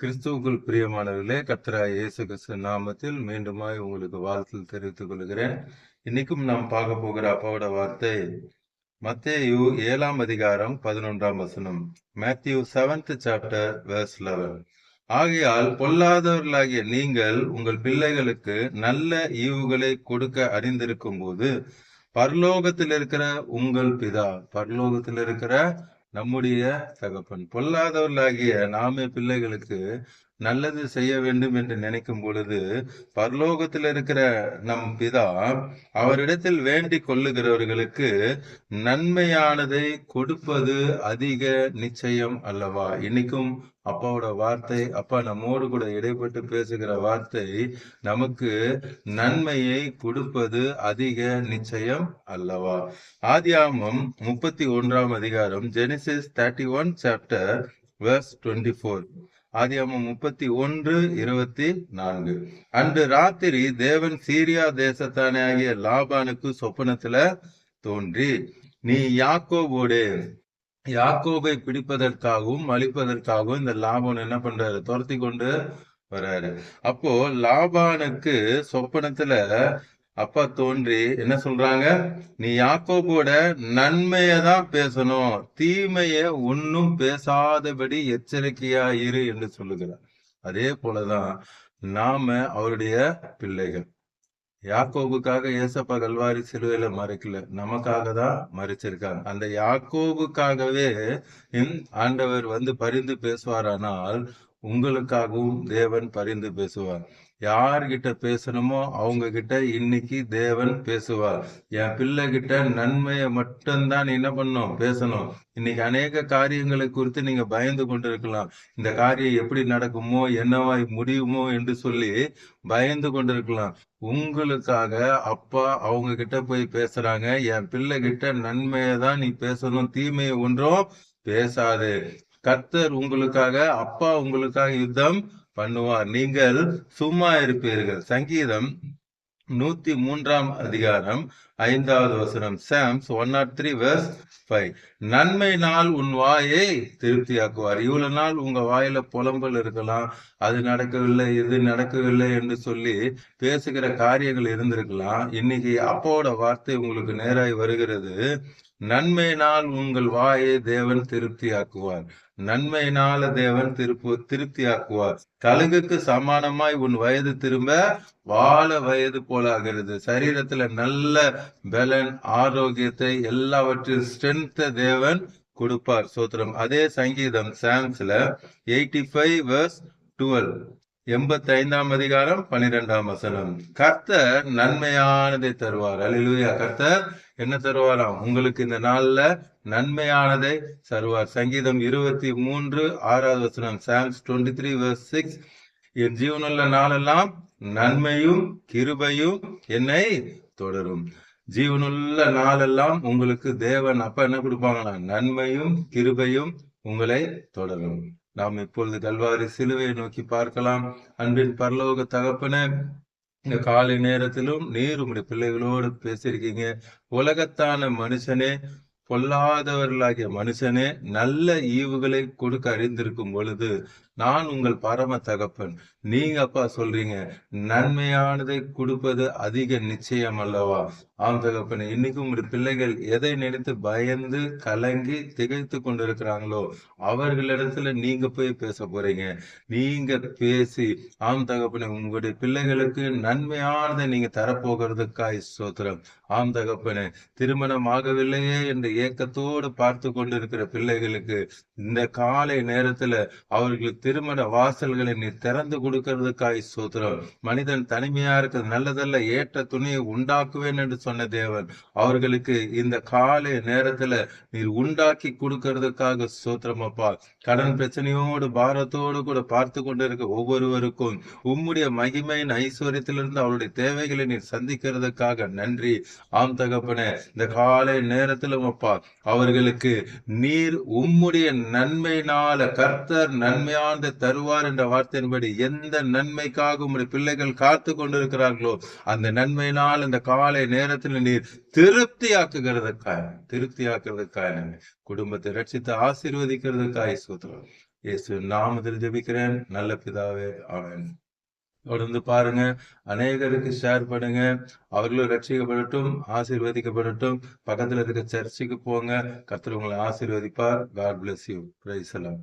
கிறிஸ்துவுக்குள் பிரியமானவர்களே கத்ரா இயேசு கிறிஸ்து நாமத்தில் மீண்டுமாய் உங்களுக்கு வாழ்த்தில் தெரிவித்துக் கொள்கிறேன். இன்னைக்கும் நாம் பார்க்க போகிற அப்பாவோட வார்த்தை மத்தேயு ஏழாம் அதிகாரம் பதினொன்றாம் வசனம் Matthew seventh chapter verse eleven ஆகையால் பொல்லாதவர்களாகிய நீங்கள் உங்கள் பிள்ளைகளுக்கு நல்ல ஈவுகளை கொடுக்க அறிந்திருக்கும் போது பரலோகத்தில் இருக்கிற உங்கள் பிதா பரலோகத்தில் இருக்கிற நம்முடைய தகப்பன் பொல்லாதவர்களாகிய நாமே பிள்ளைகளுக்கு நல்லது செய்ய வேண்டும் என்று நினைக்கும் பொழுது பரலோகத்தில் இருக்கிற நம் பிதா அவரிடத்தில் வேண்டிக் கொள்ளுகிறவர்களுக்கு நன்மையானதை கொடுப்பது அதிக நிச்சயம் அல்லவா? இன்னைக்கும் அப்பாவோட வார்த்தை அப்பா நம்மோடு கூட இடைப்பட்டு பேசுகிற வார்த்தை நமக்கு நன்மையை கொடுப்பது அதிக நிச்சயம் அல்லவா? ஆதியாமம் முப்பத்தி ஒன்றாம் அதிகாரம் Genesis thirty one chapter verse twenty four ஆதியாமம் முப்பத்தி ஒன்று இருபத்தி நான்கு. அன்று ராத்திரி தேவன் சீரியா தேசத்தானே ஆகிய லாபானுக்கு சொப்பனத்துல தோன்றி நீ யாக்கோபோடு யாக்கோபை பிடிப்பதற்காகவும் அழிப்பதற்காகவும் இந்த லாபான் என்ன பண்றாரு? துரத்தி கொண்டு வர்றாரு அப்போ லாபானுக்கு சொப்பனத்துல அப்பா தோன்றி என்ன சொல்றாங்க? நீ யாக்கோபோட நன்மையை தான் பேசணும் தீமைய ஒன்னும் பேசாதபடி எச்சரிக்கையா இரு என்று சொல்லுகிறார். அதே போலதான் நாம அவருடைய பிள்ளைகள். யாக்கோபுக்காக ஏசப்பா கல்வாரி சிலுவையில மறைக்கல நமக்காக தான் மறைச்சிருக்காங்க. அந்த யாக்கோபுக்காகவே ஆண்டவர் வந்து பரிந்து பேசுவாரானால் உங்களுக்காகவும் தேவன் பரிந்து பேசுவார். யார்கிட்ட பேசணுமோ அவங்க கிட்ட இன்னைக்கு தேவன் பேசுவார். என் பிள்ளை கிட்ட நன்மையை மட்டும்தான் என்ன பண்ணும் பேசணும். இன்னைக்கு அநேக காரியங்களை குறித்து நீங்க பயந்து கொண்டிருக்கலாம். இந்த காரியம் எப்படி நடக்குமோ என்னவாய் முடியுமோ என்று சொல்லி பயந்து கொண்டிருக்கலாம். உங்களுக்காக அப்பா அவங்க கிட்ட போய் பேசுறாங்க. என் பிள்ளை கிட்ட நன்மையை தான் நீ பேசணும். தீமையை ஒன்றும் பேசாது. கர்த்தர் உங்களுக்காக அப்பா உங்களுக்காக யுத்தம் பண்ணுவார். நீங்கள் சும்மா இருப்பீர்கள். சங்கீதம் நூத்தி மூன்றாம் அதிகாரம் ஐந்தாவது வசனம் Psalms one not three verse five நன்மை நாள் உன் வாயை திருப்தியாக்குவார். இவ்வளவு நாள் உங்க வாயில புலம்பல் இருக்கலாம். அது நடக்கவில்லை இது நடக்கவில்லை என்று சொல்லி பேசுகிற காரியங்கள் இருந்திருக்கலாம். இன்னைக்கு அப்போட வார்த்தை உங்களுக்கு நேராய் வருகிறது. நன்மை நாள் உங்கள் வாயை தேவன் திருப்தியாக்குவார். நன்மை நாள தேவன் திருப்பு திருப்தியாக்குவார். கழுகுக்கு சமானமாய் உன் வயது திரும்ப வாழ வயது போலாகிறது. சரீரத்துல நல்ல பலன் ஆரோக்கியத்தை எல்லாவற்றையும் ஸ்ட்ரென்த்த தேவன் கொடுப்பார். சோத்திரம். அதே சங்கீதம் சாம்ஸ்ல எயிட்டி ஃபைவ் வர்ஸ் டுவெல் எண்பத்தி ஐந்தாம் அதிகாரம் பன்னிரெண்டாம் வசனம். கர்த்தர் நன்மையானதை தருவார். அலிலுயா கர்த்தர் என்ன தருவாராம்? உங்களுக்கு இந்த நாள்ல நன்மையானதை தருவார். சங்கீதம் இருபத்தி மூன்று ஆறாவது வசனம் Psalms twenty three verse six என் ஜீவனுள்ள நாளெல்லாம் நன்மையும் கிருபையும் என்னை தொடரும். ஜீவனுள்ள நாளெல்லாம் உங்களுக்கு தேவன் அப்ப என்ன கொடுப்பாங்களா நன்மையும் கிருபையும் உங்களை தொடரும். நாம் இப்பொழுது கல்வாரி சிலுவையை நோக்கி பார்க்கலாம். அன்பின் பரலோக தகப்பன இந்த காலை நேரத்திலும் நீர் உங்களுடைய பிள்ளைகளோடு பேசியிருக்கீங்க. உலகத்தான மனுஷனே பொல்லாதவர்களாகிய மனுஷனே நல்ல ஈவுகளை கொடுக்க அறிந்திருக்கும் பொழுது நான் உங்கள் பரம தகப்பன். நீங்க அப்பா சொல்றீங்க நன்மையானதை கொடுப்பது அதிக நிச்சயம் அல்லவா? ஆம் தகப்பன் இன்னைக்கும் உங்களுடைய பிள்ளைகள் எதை நினைத்து பயந்து கலங்கி திகைத்து கொண்டிருக்கிறாங்களோ அவர்களிடத்துல நீங்க போய் பேச போறீங்க. நீங்க பேசி ஆம் தகப்பனை உங்களுடைய பிள்ளைகளுக்கு நன்மையானதை நீங்க தரப்போகிறதுக்காய் சோத்திரம் ஆம் தகப்பனே திருமணம் ஆகவில்லையே என்ற ஏக்கத்தோடு பார்த்து கொண்டிருக்கிற பிள்ளைகளுக்கு இந்த காலை நேரத்துல அவர்களுக்கு திருமண வாசல்களை நீ திறந்து கொடுக்கறதுக்காய் சோத்திரம் மனிதன் தனிமையா இருக்கிறது நல்லதல்ல ஏற்ற துணியை உண்டாக்குவேன் என்று சொன்ன தேவன். அவர்களுக்கு இந்த காலை நேரத்துல நீர் உண்டாக்கி கொடுக்கறதுக்காக சோத்திரம் அப்பா கடன் பிரச்சனையோடு பாரத்தோடு கூட பார்த்து கொண்டிருக்க ஒவ்வொருவருக்கும் உம்முடைய மகிமையின் ஐஸ்வர்யத்திலிருந்து அவருடைய தேவைகளை நீர் சந்திக்கிறதுக்காக நன்றி. ஆம் தகப்பனே இந்த காலை நேரத்திலும் அப்பா அவர்களுக்கு நீர் உம்முடைய நன்மையினால கர்த்தர் நன்மையான நன்மையானது தருவார் என்ற வார்த்தையின்படி எந்த நன்மைக்காக உங்களுடைய பிள்ளைகள் காத்து கொண்டிருக்கிறார்களோ அந்த நன்மையினால் இந்த காலை நேரத்தில் நீர் திருப்தி ஆக்குகிறதுக்காக திருப்தி ஆக்குறதுக்காக குடும்பத்தை ரட்சித்து ஆசீர்வதிக்கிறதுக்காக சூத்திரம். இயேசு நாமத்தில் ஜபிக்கிறேன். நல்ல பிதாவே அவன் தொடர்ந்து பாருங்க. அநேகருக்கு ஷேர் பண்ணுங்க. அவர்களும் ரட்சிக்கப்படட்டும் ஆசீர்வதிக்கப்படட்டும். பக்கத்துல இருக்க சர்ச்சுக்கு போங்க. கர்த்தர் உங்களை ஆசீர்வதிப்பார். காட் பிளஸ் யூ பிரைஸ் எல்லாம்